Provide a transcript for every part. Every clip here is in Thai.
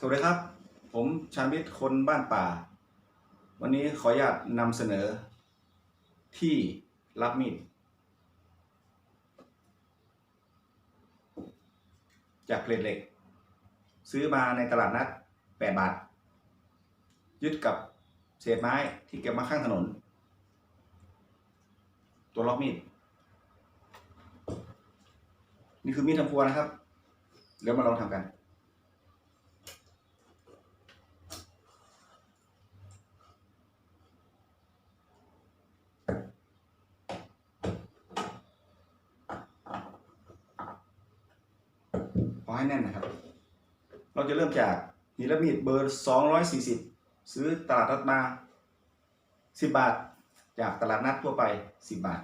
สวัสดีครับ ผมชาญวิทย์คนบ้านป่า วันนี้ขออนุญาตนำเสนอ ที่รับมีดจากเกรดเหล็ก ซื้อมาในตลาดนัด 8 บาท ยึดกับเศษไม้ที่เก็บมาข้างถนน ตัวล็อกมีด นี่คือมีดทำครัวนะครับ เดี๋ยวมาลองทำกัน ให้แน่นนะครับ เราจะเริ่มจากหินแลมีดเบอร์ 240 ซื้อตลาดนัดมา 10 บาท จากตลาดนัดทั่วไป 10 บาท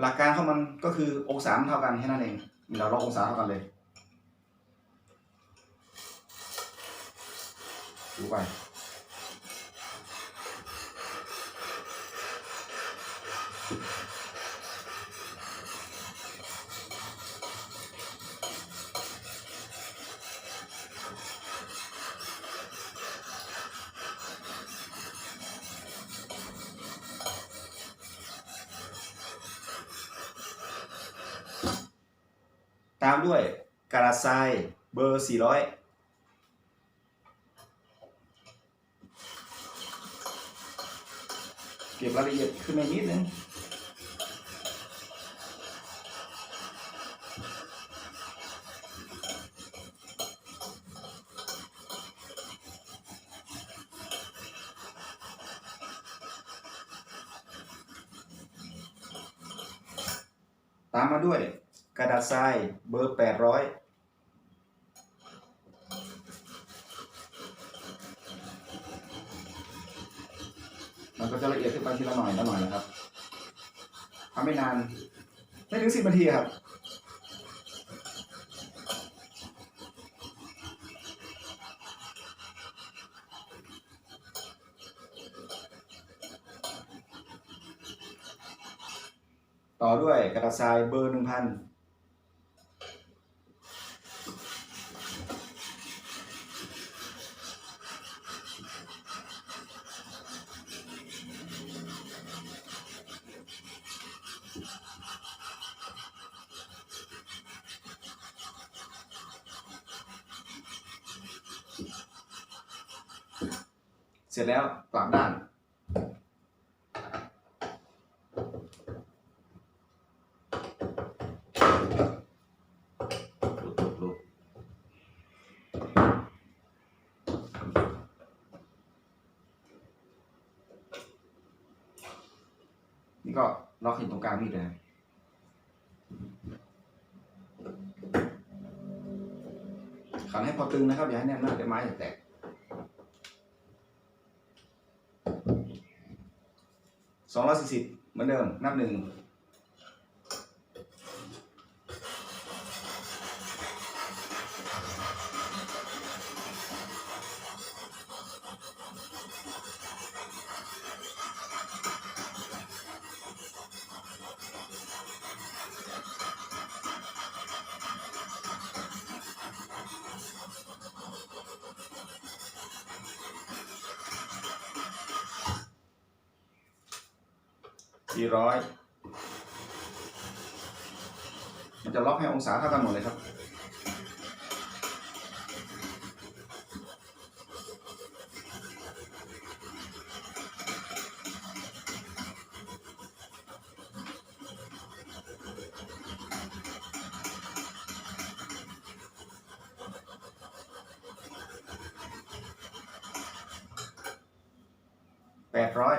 หลักการของมันก็คือองศาเท่ากันแค่นั้นเองเราลององศาเท่ากันเลยดูไป ตามด้วยกระดาษทรายเบอร์ 400เก็บรายละเอียดขึ้นมานิดนึงตามมาด้วย กระดาษทรายเบอร์ 800มันก็จะละเอียดขึ้นไปทีละหน่อยละหน่อยนะครับทำไม่นาน ไม่ถึงสิบนาทีครับ ต่อด้วยกระดาษทรายเบอร์หนึ่งพัน ร็จแล้วกลับด้านลุกลุกลุกนี่ก็ล็อกหินตรงกลางมีดเลยนะขันให้พอตึงนะครับ อย่าให้แน่นมากเดี๋ยวไม้จะแตก สองร้อยสี่สิบเหมือนเดิมนับหนึ่ง สี่ร้อยมันจะล็อกให้องศาเท่ากันหมดเลยครับ แปดร้อย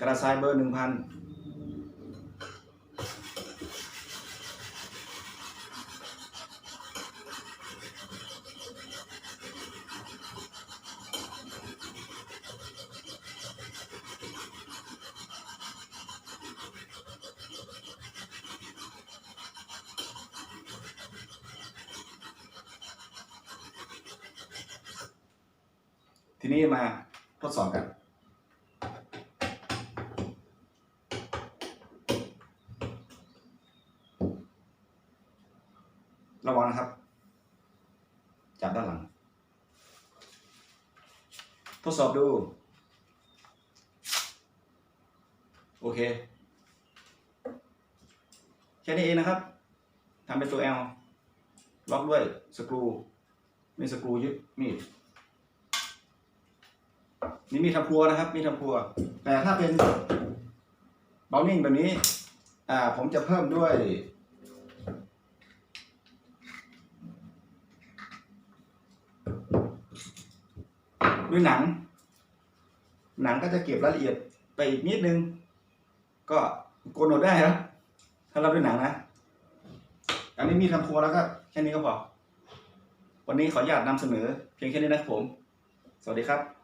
กระสาายเบอร์หนึ่งพันทีนี้มาทดสอบกัน ระวังนะครับ จับด้านหลัง ทดสอบดู โอเค แค่นี้เองนะครับทำเป็นตัว L ล็อกด้วยสกรูมีสกรูยึดมีดนี่มีดทำครัวนะครับ มีดทำครัว แต่ถ้าเป็นเบลนิ่งแบบนี้ อ่า ผมจะเพิ่มด้วย ด้วยหนัง หนังก็จะเก็บรายละเอียดไปอีกนิดนึง ก็โกนหนวดได้ครับถ้าเราด้วยหนังนะ อันนี้มีทำครัวแล้วก็แค่นี้ก็พอ วันนี้ขออนุญาตนำเสนอเพียงแค่นี้นะครับผม สวัสดีครับ